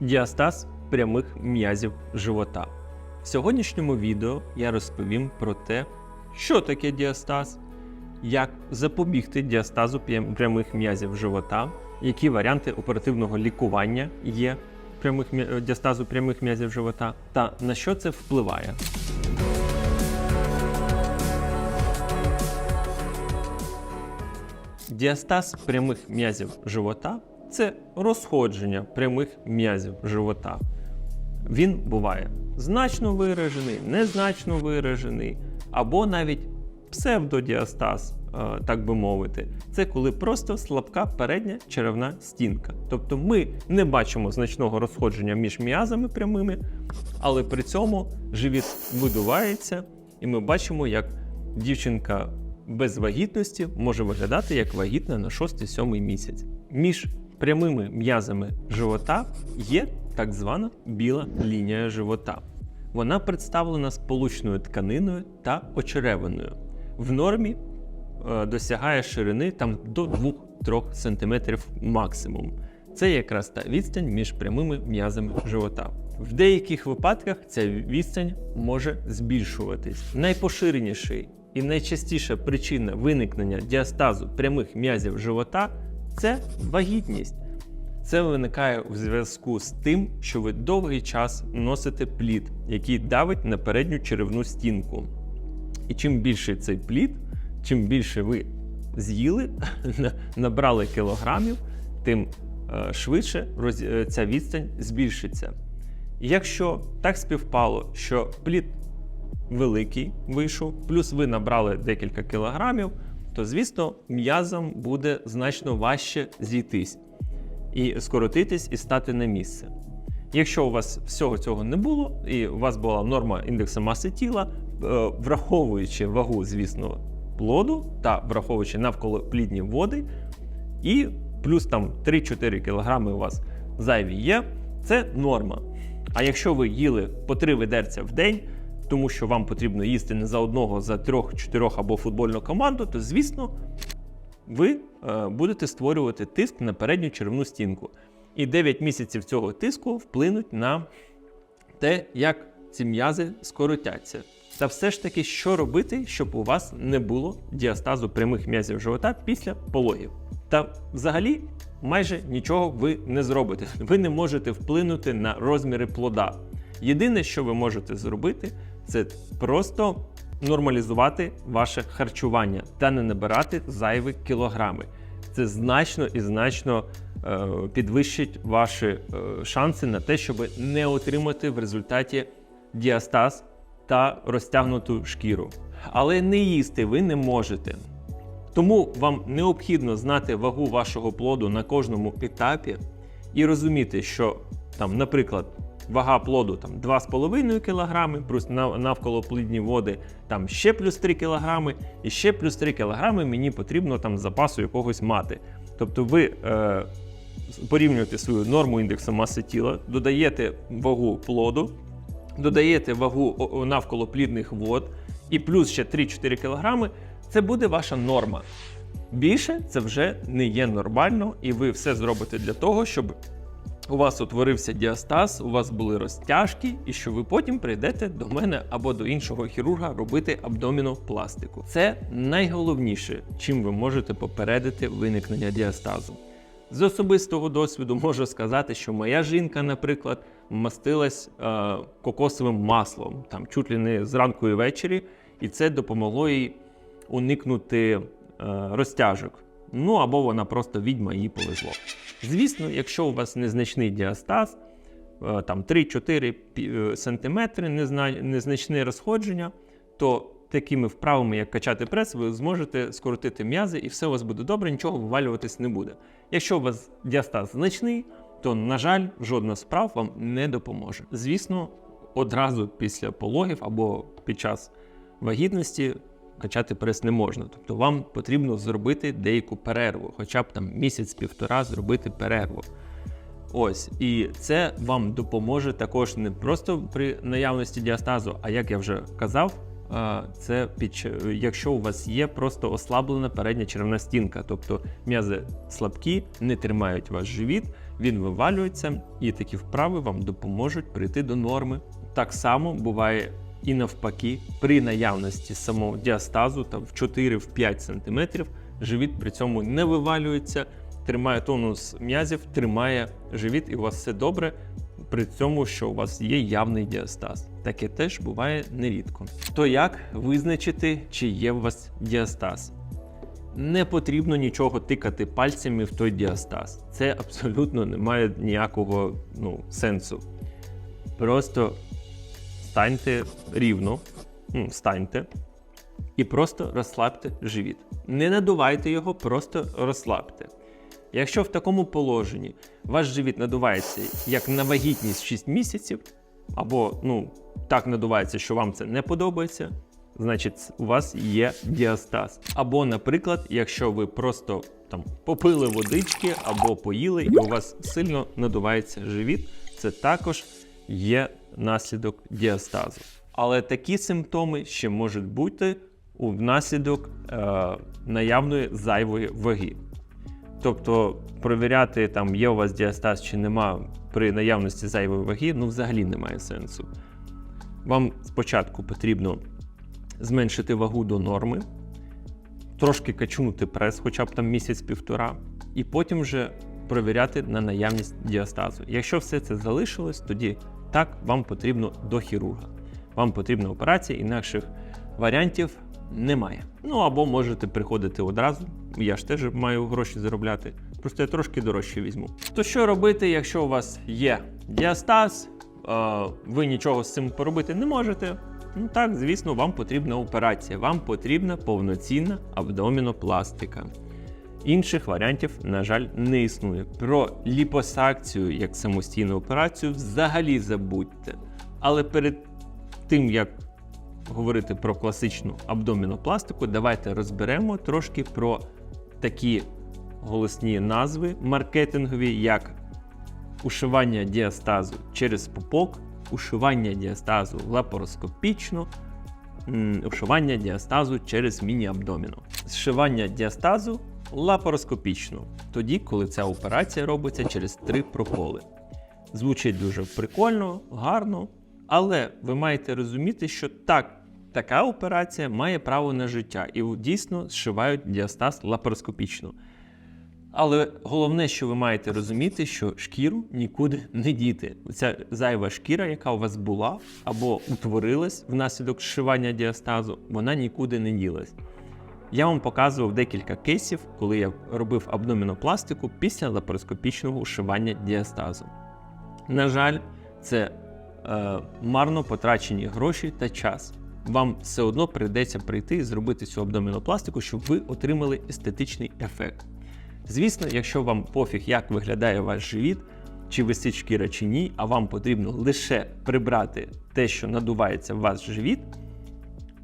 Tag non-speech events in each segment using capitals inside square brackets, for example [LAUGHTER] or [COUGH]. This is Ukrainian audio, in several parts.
Діастаз прямих м'язів живота. В сьогоднішньому відео я розповім про те, що таке діастаз, як запобігти діастазу прямих м'язів живота, які варіанти оперативного лікування є прямих діастазу прямих м'язів живота, та на що це впливає. Діастаз прямих м'язів живота це розходження прямих м'язів живота. Він буває значно виражений, незначно виражений, або навіть псевдодіастаз, е, так би мовити. Це коли просто слабка передня черевна стінка. Тобто ми не бачимо значного розходження між м'язами прямими, але при цьому живіт видувається, і ми бачимо, як дівчинка без вагітності може виглядати як вагітна на 6-7 місяць. Між прямими м'язами живота є так звана біла лінія живота. Вона представлена сполучною тканиною та очеревиною. В нормі е, досягає ширини там до 2-3 см максимум. Це якраз та відстань між прямими м'язами живота. В деяких випадках ця відстань може збільшуватись. Найпоширеніший і найчастіша причина виникнення діастазу прямих м'язів живота це вагітність. Це виникає у зв'язку з тим, що ви довгий час носите плід, який давить на передню черевну стінку. І чим більший цей плід, чим більше ви з'їли, [LAUGHS] набрали кілограмів, тим е, швидше е, ця відстань збільшиться. Якщо так співпало, що плід великий вийшов, плюс ви набрали декілька кілограмів, то звісно м'язам буде значно важче зійтись і скоротитись і стати на місце. Якщо у вас всього цього не було, і у вас була норма індексу маси тіла, е, враховуючи вагу, звісно, плоду та враховуючи навколоплідні води, і плюс там 3-4 кг у вас зайві є, це норма. А якщо ви їли по 3 ведерця в день, тому що вам потрібно їсти не за одного, за трьох, чотирьох або футбольну команду, то звісно ви е, будете створювати тиск на передню черевну стінку. І 9 місяців цього тиску вплинуть на те, як ці м'язи скоротяться. Та все ж таки, що робити, щоб у вас не було діастазу прямих м'язів живота після пологів. Та взагалі майже нічого ви не зробите. [LAUGHS] Ви не можете вплинути на розміри плода. Єдине, що ви можете зробити, це просто нормалізувати ваше харчування та не набирати зайві кілограми. Це значно і значно е, підвищить ваші е, шанси на те, щоб не отримати в результаті діастаз та розтягнуту шкіру. Але не їсти ви не можете. Тому вам необхідно знати вагу вашого плоду на кожному етапі і розуміти, що там, наприклад, вага плоду там 2,5 кг, плюс навколо плідні води там ще плюс 3 кг, і ще плюс 3 кг мені потрібно там запасу якогось мати. Тобто ви е, порівнюєте свою норму індексу маси тіла, додаєте вагу плоду, додаєте вагу навколо плідних вод і плюс ще 3-4 кг, це буде ваша норма. Більше це вже не є нормально, і ви все зробите для того, щоб у вас утворився діастаз, у вас були розтяжки, і що ви потім прийдете до мене або до іншого хірурга робити абдомінопластику. Це найголовніше, чим ви можете попередити виникнення діастазу. З особистого досвіду можу сказати, що моя жінка, наприклад, мастилась е, кокосовим маслом, там чуть ли не зранку і ввечері, і це допомогло їй уникнути е, розтяжок. Ну або вона просто відьма їй повезло. Звісно, якщо у вас незначний діастаз, е, там 3-4 е, сантиметри, незначне розходження, то такими вправами, як качати прес, ви зможете скоротити м'язи, і все у вас буде добре, нічого вивалюватись не буде. Якщо у вас діастаз значний, то, на жаль, жодна з справ вам не допоможе. Звісно, одразу після пологів або під час вагітності качати прес не можна. Тобто вам потрібно зробити деяку перерву, хоча б там місяць-півтора зробити перерву. Ось, і це вам допоможе також не просто при наявності діастазу, а як я вже казав, це під якщо у вас є просто ослаблена передня черевна стінка, тобто м'язи слабкі, не тримають ваш живіт, він вивалюється, і такі вправи вам допоможуть прийти до норми. Так само буває і навпаки, при наявності самого діастазу там, в 4-5 см живіт при цьому не вивалюється, тримає тонус м'язів, тримає живіт, і у вас все добре. При цьому, що у вас є явний діастаз. Таке теж буває нерідко. То як визначити, чи є у вас діастаз? Не потрібно нічого тикати пальцями в той діастаз. Це абсолютно не має ніякого ну, сенсу. Просто станьте рівно, ну, станьте і просто розслабте живіт. Не надувайте його, просто розслабте. Якщо в такому положенні ваш живіт надувається як на вагітність 6 місяців, або ну, так надувається, що вам це не подобається, значить у вас є діастаз. Або, наприклад, якщо ви просто там попили водички або поїли, і у вас сильно надувається живіт, це також є наслідок діастазу. Але такі симптоми ще можуть бути внаслідок е, наявної зайвої ваги. Тобто провіряти, там є у вас діастаз чи нема при наявності зайвої ваги, ну взагалі немає сенсу. Вам спочатку потрібно зменшити вагу до норми, трошки качнути прес, хоча б там місяць-півтора, і потім вже провіряти на наявність діастазу. Якщо все це залишилось, тоді так вам потрібно до хірурга. Вам потрібна операція, інакших варіантів немає. Ну або можете приходити одразу. Я ж теж маю гроші заробляти. Просто я трошки дорожче візьму. То що робити, якщо у вас є діастаз, е, ви нічого з цим поробити не можете? Ну так, звісно, вам потрібна операція. Вам потрібна повноцінна абдомінопластика. Інших варіантів, на жаль, не існує. Про ліпосакцію як самостійну операцію взагалі забудьте. Але перед тим як говорити про класичну абдомінопластику, давайте розберемо трошки про такі голосні назви маркетингові, як ушивання діастазу через пупок, ушивання діастазу лапароскопічно, ушивання діастазу через міні-абдоміно. Зшивання діастазу лапароскопічно, тоді, коли ця операція робиться через три проколи. Звучить дуже прикольно, гарно, але ви маєте розуміти, що так, така операція має право на життя і дійсно зшивають діастаз лапароскопічно. Але головне, що ви маєте розуміти, що шкіру нікуди не діти. Ця зайва шкіра, яка у вас була або утворилась внаслідок зшивання діастазу, вона нікуди не ділась. Я вам показував декілька кейсів, коли я робив абдомінопластику після лапароскопічного ушивання діастазу. На жаль, це е, марно потрачені гроші та час. Вам все одно прийдеться прийти і зробити цю абдомінопластику, щоб ви отримали естетичний ефект. Звісно, якщо вам пофіг, як виглядає ваш живіт, чи висить шкіра чи ні, а вам потрібно лише прибрати те, що надувається в ваш живіт,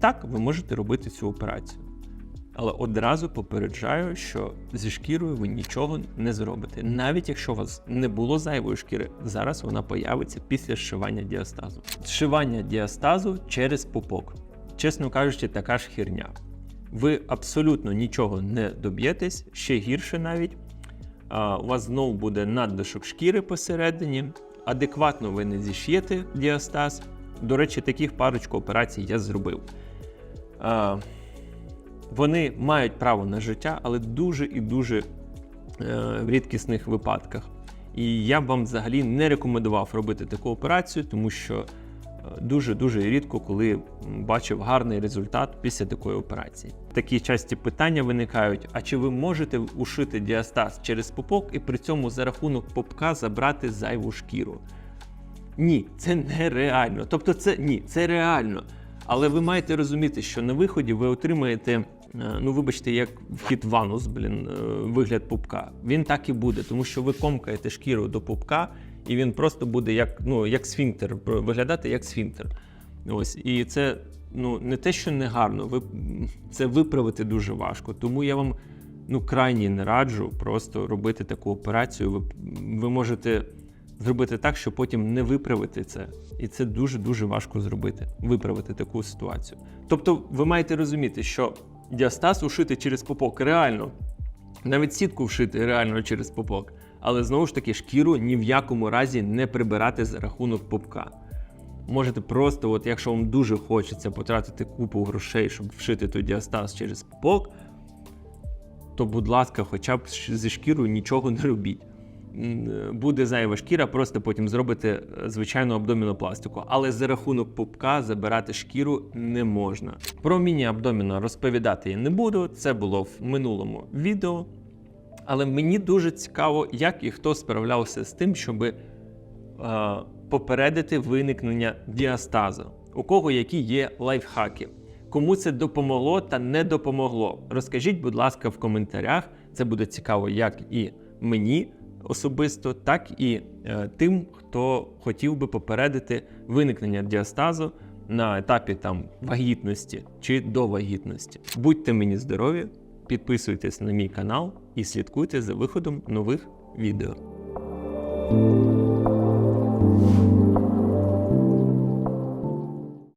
так ви можете робити цю операцію. Але одразу попереджаю, що зі шкірою ви нічого не зробите. Навіть якщо у вас не було зайвої шкіри, зараз вона появиться після зшивання діастазу. Зшивання діастазу через пупок. Чесно кажучи, така ж херня. Ви абсолютно нічого не доб'єтесь, ще гірше навіть. У вас знову буде надлишок шкіри посередині. Адекватно ви не зіш'єте діастаз. До речі, таких парочку операцій я зробив. Вони мають право на життя, але дуже і дуже е, в рідкісних випадках. І я б вам взагалі не рекомендував робити таку операцію, тому що дуже-дуже рідко, коли бачив гарний результат після такої операції. Такі часті питання виникають: а чи ви можете ушити діастаз через пупок і при цьому за рахунок попка забрати зайву шкіру? Ні, це нереально. Тобто, це ні, це реально. Але ви маєте розуміти, що на виході ви отримаєте, ну вибачте, як вхід в анус, блін, е, вигляд пупка. Він так і буде, тому що ви комкаєте шкіру до пупка, і він просто буде як ну, як сфінктер, виглядати як сфінктер. Ось. І це ну, не те, що не гарно, ви, це виправити дуже важко. Тому я вам ну, крайні не раджу просто робити таку операцію. Ви, ви можете зробити так, що потім не виправити це. І це дуже-дуже важко зробити, виправити таку ситуацію. Тобто, ви маєте розуміти, що діастаз ушити через попок реально, навіть сітку вшити реально через попок. Але знову ж таки, шкіру ні в якому разі не прибирати за рахунок пупка. Можете просто, от якщо вам дуже хочеться потратити купу грошей, щоб вшити той діастаз через пупок, то, будь ласка, хоча б зі шкірою нічого не робіть. Буде зайва шкіра, просто потім зробите е, звичайну абдомінопластику. Але за рахунок пупка забирати шкіру не можна. Про міні-абдоміна розповідати я не буду. Це було в минулому відео. Але мені дуже цікаво, як і хто справлявся з тим, щоб е, попередити виникнення діастазу. У кого які є лайфхаки. Кому це допомогло та не допомогло? Розкажіть, будь ласка, в коментарях. Це буде цікаво як і мені особисто, так і е, тим, хто хотів би попередити виникнення діастазу на етапі там вагітності чи до вагітності. Будьте мені здорові, підписуйтесь на мій канал і слідкуйте за виходом нових відео.